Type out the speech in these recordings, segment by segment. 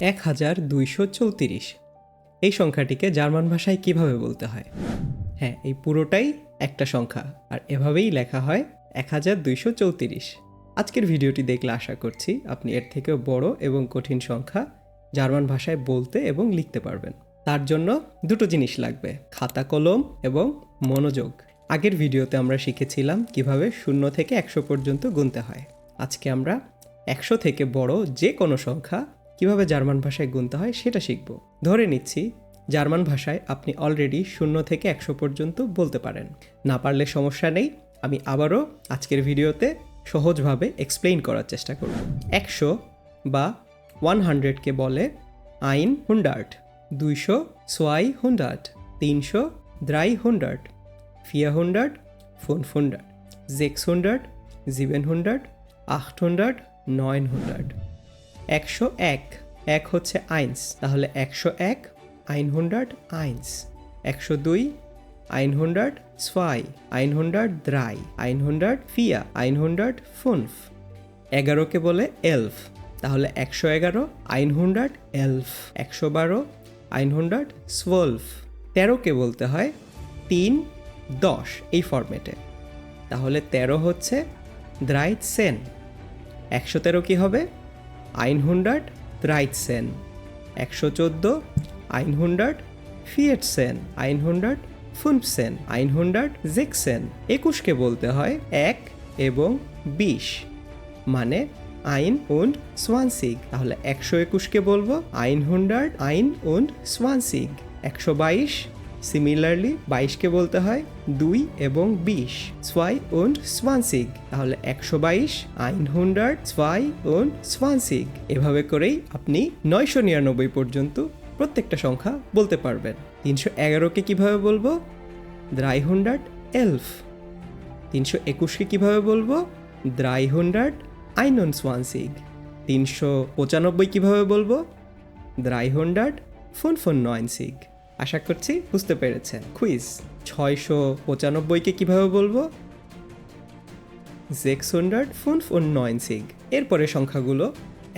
এক হাজার দুইশো চৌত্রিশ। এই সংখ্যাটিকে জার্মান ভাষায় কীভাবে বলতে হয়? হ্যাঁ এই পুরোটাই একটা সংখ্যা, আর এভাবেই লেখা হয় এক হাজার দুইশো চৌত্রিশ। আজকের ভিডিওটি দেখলে আশা করছি আপনি এর থেকেও বড় এবং কঠিন সংখ্যা জার্মান ভাষায় বলতে এবং লিখতে পারবেন। তার জন্য দুটো জিনিস লাগবে, খাতা কলম এবং মনোযোগ। আগের ভিডিওতে আমরা শিখেছিলাম কীভাবে শূন্য থেকে একশো পর্যন্ত গুনতে হয়। আজকে আমরা একশো থেকে বড় যে কোনো সংখ্যা কীভাবে জার্মান ভাষায় গুনতে হয় সেটা শিখব। ধরে নিচ্ছি, জার্মান ভাষায় আপনি অলরেডি শূন্য থেকে একশো পর্যন্ত বলতে পারেন। না পারলে সমস্যা নেই, আমি আবারও আজকের ভিডিওতে সহজভাবে এক্সপ্লেইন করার চেষ্টা করব। একশো বা ওয়ান হান্ড্রেডকে বলে আইন হুন্ডার্ট, দুইশো সোয়াই হুন্ডার্ট, তিনশো দ্রাই হুন্ডার্ট, ফিয়া হুন্ডার্ট, ফোন হুন্ডার্ট, জেক্স হুন্ডার্ট, জিবেন হুন্ডার্ট, আট হুন্ডার্ট নয়ন হুন্ডার্ট। একশো এক। এক হচ্ছে আইনস, তাহলে একশো এক আইন হুন্ডার্ট আইনস। একশো দুই আইন হুন্ডার্ট সোয়াই আইন হুন্ডার্ট দ্রাই আইন হুন্ডার্ট ফিয়া আইন হুন্ডার্ট ফুনফ। এগারোকে বলে এলফ, তাহলে একশো এগারো আইন হুন্ডার্ট এলফ। একশো বারো আইন হুন্ডার্ট সোলফ। তেরোকে বলতে হয় তিন দশ এই ফরম্যাটে। তাহলে তেরো হচ্ছে দ্রাইট সেন। একশো তেরো কী হবে? আইন হুন্ডার্ট দ্রাইট সেন। একশো চোদ্দ আইন হুন্ডার্ট ফিয়েট সেন। আইন হুন্ডার্ট ফুনপসেন আইন হুন্ডার্ট জেকসেন একুশকে বলতে হয় এক এবং বিশ। মানে আইন উন্ড সোয়ানসিগ। তাহলে একশো একুশকে বলব আইন হুন্ডার্ট আইন উন্ড সোয়ানসিগ। একশো বাইশ সিমিলারলি বাইশকে বলতে হয় দুই এবং বিশ। সোয়াই উন্ড সোয়ানসিগ তাহলে একশো বাইশ, আইন হুন্ডার্ট সোয়াই উন্ড সোয়ানসিগ এভাবে করেই আপনি নয়শো নিরানব্বই পর্যন্ত প্রত্যেকটা সংখ্যা বলতে পারবেন। তিনশো এগারোকে কীভাবে বলব? দ্রাই হুন্ডার্ট এলফ। তিনশো একুশকে কীভাবে বলব? দ্রাই হুন্ডার্ট আইনন সোয়ানসিগ তিনশো পঁচানব্বই কীভাবে বলব? দ্রাই হুন্ডার্ট ফোন ফোন নয়নসিগ আশা করছি বুঝতে পেরেছেন। কুইজ ছয়শো পঁচানব্বইকে কীভাবে বলব? জেক্স হুন্ডার্ট ফোন ফোন নয়নসিগ এরপরে সংখ্যাগুলো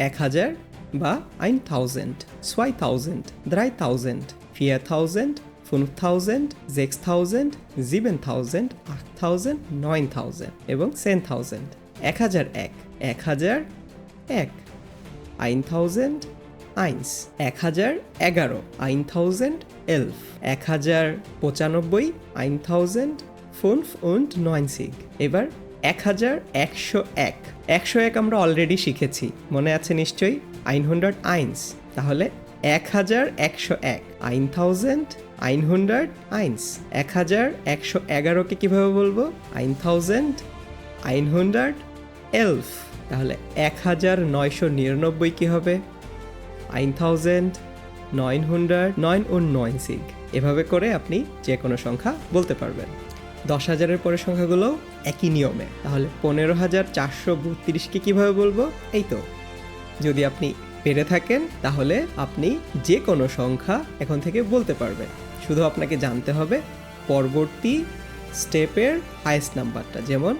এক হাজার বা আইন থাউজেন্ড সোয়াই থাউজেন্ড দ্রাই থাউজেন্ড ফিয়া থাউজেন্ড ফোন থাউজেন্ড জেক্স থাউজেন্ড জিবেন থাউজেন্ড আট থাউজেন্ড নয়ন থাউজেন্ড এবং সেন থাউজেন্ড এক হাজার এক এক হাজার এক আইন থাউজেন্ড আইনস, এক হাজার এগারো আইন থাউজেন্ড এলফ, এক হাজার পঁচানব্বই আইন থাউজেন্ড ফোন উন্ড নয়নসিগ এবার এক হাজার একশো এক। একশো এক আমরা অলরেডি শিখেছি, মনে আছে নিশ্চয়ই? আইন হুন্ডার্ড আইনস, তাহলে এক হাজার একশো এক। আইন থাউজেন্ড আইন হুন্ডার্ড আইনস। এক হাজার একশো এগারোকে কীভাবে বলব? আইন থাউজেন্ড আইন হুন্ডার্ড এলফ। তাহলে এক হাজার নয়শো নিরানব্বই কী হবে? আইন থাউজেন্ড নয়ন হুন্ডার্ড নয়ন ও নয়নসিগ এভাবে করে আপনি যে কোনো সংখ্যা বলতে পারবেন। দশ হাজারের পরের সংখ্যাগুলো একই নিয়মে। তাহলে পনেরো হাজার চারশো বত্রিশকে কীভাবে বলব? এই তো। যদি আপনি পেরে থাকেন, তাহলে আপনি যে কোনো সংখ্যা এখন থেকে বলতে পারবেন। শুধু আপনাকে জানতে হবে পরবর্তী স্টেপের হাইস্ট নাম্বারটা যেমন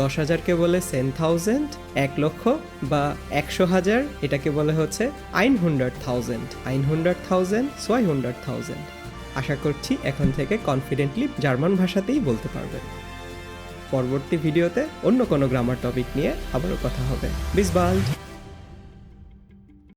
দশ হাজারকে বলে সেন থাউজেন্ড, এক লক্ষ বা একশো হাজার, এটাকে বলে হচ্ছে আইন হান্ড্রেড থাউজেন্ড আইন হান্ড্রেড থাউজেন্ড সোয়াই হান্ড্রেড থাউজেন্ড আশা করছি এখন থেকে কনফিডেন্টলি জার্মান ভাষাতেই বলতে পারবেন পরবর্তী ভিডিওতে অন্য কোনো গ্রামার টপিক নিয়ে আবারও কথা হবে। বিস বাল্ড